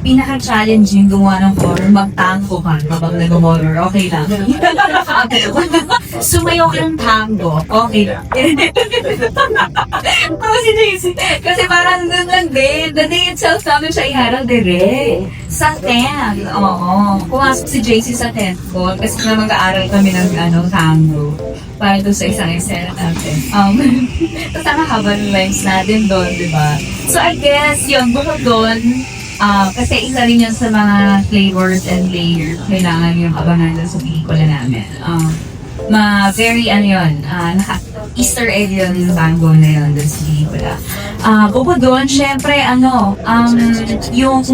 pinaka-challenging gumawa ng horror, magtango ka habang nag-horror, okay lang. Sumayo ka ng tango, okay lang. Tapos si JC, kasi parang dun lang din, the day itself namin siya iharang dire. Sa 10, oo. Pumasok si JC sa 10th floor kasi na mag-aaral kami ng ano, tango para doon sa isang eksena natin. Um, tapos ang haba ng lines natin doon, di ba? So I guess, yun, bukod doon, ah, kasi isa rin yun sa mga flavors and layers kailangan yung abangan doon sa pelikula namin. Um, ma very ano yun, ah, naka, Easter egg yun yung tango na yun doon sa pelikula. Ah, bukod doon, syempre, ano, um, yung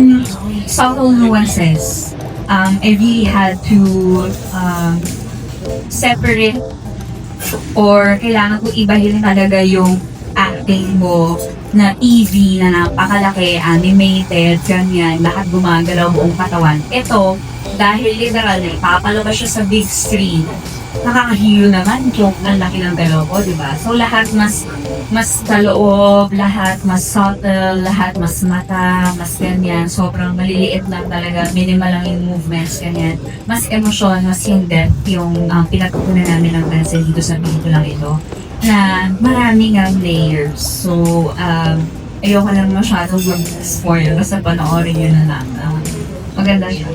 subtle nuances, um, I really had to um, separate or kailangan ko ibahin talaga yung acting mo na TV na napakalaki, animated, ganyan, lahat gumagalaw buong katawan. Ito, dahil literal na ipapalabas siya sa big screen, nakakahilo naman yung ang laki ng galaw ko, di ba? So lahat mas mas kaloob, lahat mas subtle, lahat mas mata, mas ganyan, sobrang maliliit lang talaga, minimal lang yung movements, ganyan. Mas emosyon, mas yung depth yung um, pinagkukunan namin ng pencil dito sa pelikulang ito na maraming ang layers. So, um, ayoko lang masyadong mag-spoil basta panoorin yun na lang. Um, maganda siya.